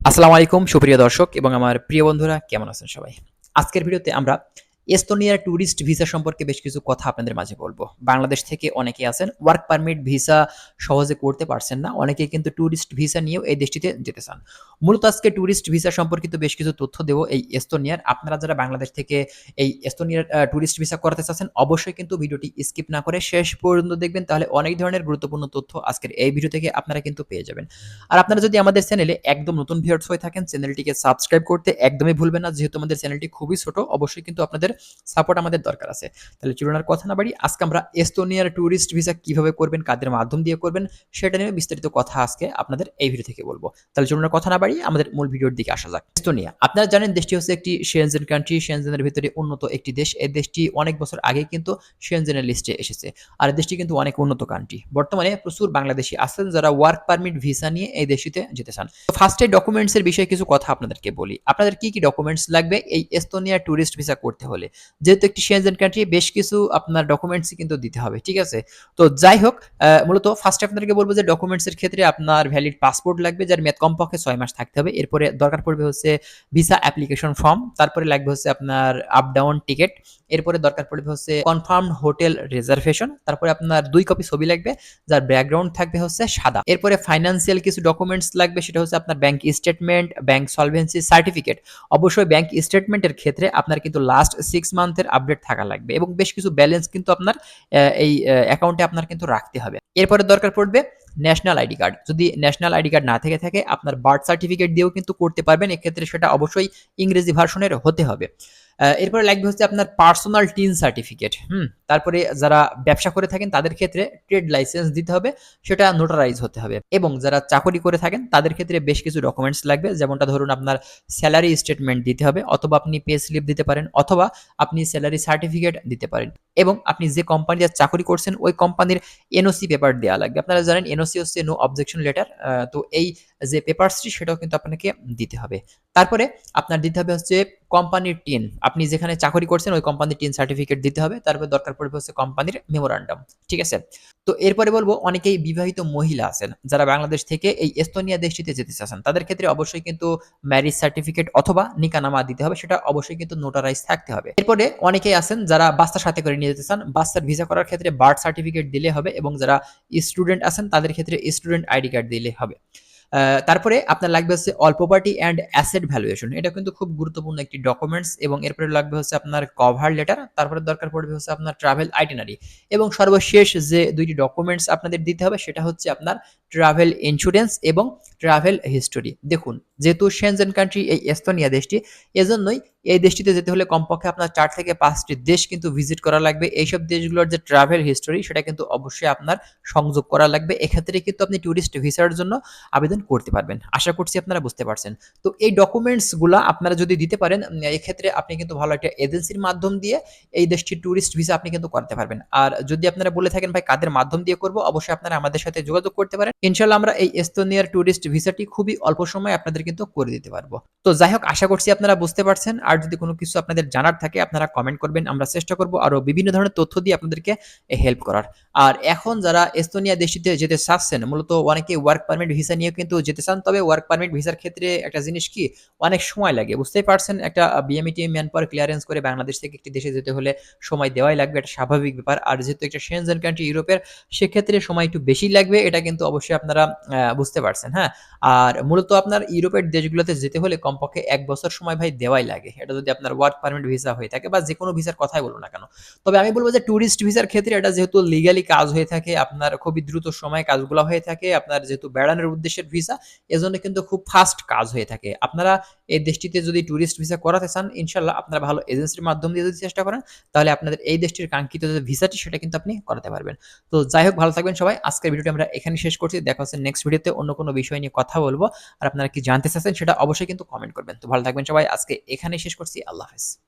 আসসালামু আলাইকুম সুপ্রিয় দর্শক এবং আমার প্রিয় বন্ধুরা কেমন আছেন সবাই? আজকের ভিডিওতে আমরা এস্তোনিয়ার ট্যুরিস্ট ভিসা সম্পর্কে বেশ কিছু কথা আপনাদের মাঝে বলব। বাংলাদেশ থেকে অনেকে আছেন ওয়ার্ক পারমিট ভিসা সহজে করতে পারছেন না, অনেকে কিন্তু ট্যুরিস্ট ভিসা নিয়েও এই দেশটিতে যেতে চান। মূলত আজকে ট্যুরিস্ট ভিসা সম্পর্কিত বেশ কিছু তথ্য দেবো এই এস্তোনিয়ার। আপনারা যারা বাংলাদেশ থেকে এই এস্তোনিয়ার ট্যুরিস্ট ভিসা করাতে চাচ্ছেন, অবশ্যই কিন্তু ভিডিওটি স্কিপ না করে শেষ পর্যন্ত দেখবেন, তাহলে অনেক ধরনের গুরুত্বপূর্ণ তথ্য আজকের এই ভিডিও থেকে আপনারা কিন্তু পেয়ে যাবেন। আর আপনারা যদি আমাদের চ্যানেলে একদম নতুন ভিউয়ার্স হয়ে থাকেন চ্যানেলটিকে সাবস্ক্রাইব করতে একদমই ভুলবেন না, যেহেতু আমাদের চ্যানেলটি খুবই ছোট, অবশ্যই কিন্তু আপনাদের সাপোর্ট আমাদের দরকার আছে। তাহলে চলুন কথা না বাড়ি, আজকে আমরা এস্তোনিয়ার ট্যুরিস্ট ভিসা কীভাবে করবেন, কাদের মাধ্যম দিয়ে করবেন, সেটা নিয়ে বিস্তারিত কথা আজকে আপনাদের এই ভিডিও থেকে বলব। তাহলে চলুন কথা না বাড়ি, আমাদের মূল ভিডিওর দিকে আসা যাক। এস্তোনিয়া আপনারা জানেন দেশটি হচ্ছে একটি শেনজেন কান্ট্রি শেনজেনের ভিতরে উন্নত একটি দেশ। এই দেশটি অনেক বছর আগে কিন্তু শেনজেনের লিস্টে এসেছে। আর দেশটি কিন্তু অনেক উন্নত কান্ট্রি বর্তমানে প্রচুর বাংলাদেশি আছেন যারা ওয়ার্ক পারমিট ভিসা নিয়ে এই দেশটিতে যেতে চান। ফার্স্টে ডকুমেন্টসের বিষয়ে কিছু কথা আপনাদেরকে বলি। আপনাদের কি কি ডকুমেন্টস লাগবে? এই এস্তোনিয়া ট্যুরিস্ট ভিসা করতে হলে যেহেতু একটি শেনজেন কান্ট্রি বেশ কিছু আপনার ডকুমেন্টস কিন্তু দিতে হবে, ঠিক আছে? তো যাই হোক মূলত ফার্স্টে আপনাদেরকে বলব যে ডকুমেন্টসের ক্ষেত্রে আপনার ভ্যালিড পাসপোর্ট লাগবে, যার মেয়াদ কমপক্ষে ছয় মাস থাকতে হবে। এরপরে দরকার পড়বে হচ্ছে ভিসা অ্যাপ্লিকেশন ফর্ম তারপরে লাগবে হচ্ছে আপনার আপ ডাউন টিকিট এরপরে দরকার পড়বে হচ্ছে কনফার্ম হোটেল রিজার্ভেশন তারপরে আপনার দুই কপি ছবি লাগবে, যার ব্যাকগ্রাউন্ড থাকবে হচ্ছে সাদা। এরপরে ফাইন্যান্সিয়াল কিছু ডকুমেন্টস লাগবে, সেটা হচ্ছে আপনার bank statement bank solvency certificate অবশ্যই ব্যাংক স্টেটমেন্টের ক্ষেত্রে আপনার কিন্তু লাস্ট সিক্স মান্থের আপডেট থাকা লাগবে এবং বেশ কিছু ব্যালেন্স কিন্তু আপনার এই অ্যাকাউন্টে আপনার কিন্তু রাখতে হবে। এরপরে দরকার পড়বে ন্যাশনাল আইডি কার্ড যদি ন্যাশনাল আইডি কার্ড না থেকে থাকে, আপনার বার্থ সার্টিফিকেট দিয়েও কিন্তু করতে পারবেন। এক্ষেত্রে সেটা অবশ্যই ইংরেজি ভার্সনের হতে হবে। এরপরে লাগবে হচ্ছে আপনার পার্সোনাল টিন সার্টিফিকেট হুম? তারপরে যারা ব্যবসা করে থাকেন তাদের ক্ষেত্রে ট্রেড লাইসেন্স দিতে হবে, সেটা নোটারাইজ হতে হবে। এবং যারা চাকরি করে থাকেন তাদের ক্ষেত্রে বেশ কিছু ডকুমেন্টস লাগবে, যেমনটা ধরুন আপনার স্যালারি স্টেটমেন্ট দিতে হবে, অথবা আপনি পে স্লিপ দিতে পারেন, অথবা আপনি স্যালারি সার্টিফিকেট দিতে পারেন। এবং আপনি যে কোম্পানিতে চাকরি করছেন, ওই কোম্পানির এনওসি পেপার দেওয়া লাগবে। আপনারা জানেন এনওসি হচ্ছে নো অবজেকশন লেটার তো এই যে পেপারসটি সেটাও কিন্তু আপনাকে দিতে হবে। তারপরে আপনার দিতে হবে হচ্ছে কোম্পানির টিন আপনি যেখানে চাকরি করছেন, ওই কোম্পানির টিন সার্টিফিকেট দিতে হবে। তারপরে দরকার পড়বে হচ্ছে কোম্পানির মেমোরান্ডাম ঠিক আছে? তো এরপরে বলব অনেকেই বিবাহিত মহিলা আছেন, যারা বাংলাদেশ থেকে এই এস্তোনিয়া দেশটিতে যেতে চাচ্ছেন। তাদের ক্ষেত্রে অবশ্যই কিন্তু ম্যারিজ সার্টিফিকেট অথবা নিকানামা দিতে হবে, সেটা অবশ্যই কিন্তু নোটারাইজ থাকতে হবে। এরপরে অনেকেই আছেন যারা বাচ্চার সাথে করে নিয়ে যেতে চান বাচ্চার ভিসা করার ক্ষেত্রে বার্থ সার্টিফিকেট দিলে হবে এবং যারা স্টুডেন্ট আছেন, তাদের ক্ষেত্রে স্টুডেন্ট আইডি কার্ড দিলে হবে। তারপরে আপনার লাগবে হচ্ছে all property and asset valuation এটা কিন্তু খুব গুরুত্বপূর্ণ একটি ডকুমেন্টস এবং এরপরে লাগবে হচ্ছে আপনার কভার লেটার তারপরে দরকার পড়বে হচ্ছে আপনার ট্রাভেল আইটেনারি এবং সর্বশেষ যে দুইটি ডকুমেন্টস আপনাদের দিতে হবে, সেটা হচ্ছে আপনার ট্রাভেল ইন্স্যুরেন্স এবং ট্রাভেল হিস্টোরি দেখুন, যেহেতু শেনজেন কান্ট্রি এই এস্তোনিয়া দেশটি, এজন্যই এই দেশটিতে যেতে হলে কমপক্ষে আপনার চার থেকে পাঁচটি দেশ কিন্তু ভিজিট করা লাগবে। এইসব দেশগুলোর যে ট্রাভেল হিস্টোরি সেটা কিন্তু অবশ্যই আপনার সংযোগ করা লাগবে। এক্ষেত্রে কিন্তু আপনি ট্যুরিস্ট ভিসার জন্য আবেদন করতে পারবেন। আশা করছি আপনারা বুঝতে পারছেন। তো এই ডকুমেন্টসগুলো আপনারা যদি দিতে পারেন এক্ষেত্রে আপনি কিন্তু ভালো একটা এজেন্সির মাধ্যম দিয়ে এই দেশটির ট্যুরিস্ট ভিসা আপনি কিন্তু করতে পারবেন। আর যদি আপনারা বলে থাকেন, ভাই, কাদের মাধ্যম দিয়ে করব? অবশ্যই আপনারা আমাদের সাথে যোগাযোগ করতে পারেন। ইনশাল্লাহ আমরা এই এস্তোনিয়ার ট্যুরিস্ট ভিসাটি খুবই অল্প সময়ে আপনাদের কিন্তু করে দিতে পারব। তো যাই হোক, আশা করছি আপনারা বুঝতে পারছেন। আর যদি কোনো কিছু আপনাদের জানার থাকে, আপনারা কমেন্ট করবেন, আমরা চেষ্টা করব আরও বিভিন্ন ধরনের তথ্য দিয়ে আপনাদেরকে হেল্প করার। আর এখন যারা এস্তোনিয়া দেশটিতে যেতে চাচ্ছেন, মূলত অনেকে ওয়ার্ক পারমিট ভিসা নিয়ে কিন্তু যেতে চান, তবে ওয়ার্ক পারমিট ভিসার ক্ষেত্রে একটা জিনিস কি, অনেক সময় লাগে। বুঝতেই পারছেন, একটা বিএমইটি ম্যান ক্লিয়ারেন্স করে বাংলাদেশ থেকে একটি দেশে যেতে হলে সময় দেওয়াই লাগবে, এটা স্বাভাবিক ব্যাপার। আর যেহেতু একটা শেনজেন কান্ট্রি ইউরোপের সেক্ষেত্রে সময় একটু বেশি লাগবে, এটা কিন্তু অবশ্যই আপনারা বুঝতে পারছেন হ্যাঁ? আর মূলত আপনার ইউরোপের দেশগুলোতে যেতে হলে কমপক্ষে এক বছর সময় ভাই দেওয়াই লাগে। এটা যদি আপনার ওয়ার্ক পারমিট ভিসা হয়ে থাকে বা যে কোনো ভিসার কথাই বলুন না কেন। তবে আমি বলব যে ট্যুরিস্ট ভিসার ক্ষেত্রে এটা যেহেতু লিগালি কাজ হয়ে থাকে, আপনার খুবই দ্রুত সময় কাজগুলো হয়ে থাকে, আপনার যেহেতু বেড়ানোর উদ্দেশ্যের ভিসা এজন্য কিন্তু খুব ফাস্ট কাজ হয়ে থাকে। আপনারা এই দেশটিতে যদি ট্যুরিস্ট ভিসা করাতে চান ইনশাল্লাহ আপনারা ভালো এজেন্সির মাধ্যম দিয়ে যদি চেষ্টা করেন, তাহলে আপনাদের এই দেশটির কাঙ্ক্ষিত যে ভিসাটি সেটা কিন্তু আপনি করাতে পারবেন। তো যাই হোক, ভালো থাকবেন সবাই। আজকের ভিডিওটি আমরা এখানে শেষ করছি। দেখা হচ্ছে নেক্সট ভিডিওতে অন্য কোনো বিষয় নিয়ে কথা বলব। আর আপনারা কি জানতে চাচ্ছেন, সেটা অবশ্যই কিন্তু কমেন্ট করবেন। তো ভালো থাকবেন সবাই। আজকে এখানে শেষ করছি। আল্লাহ হাফেজ।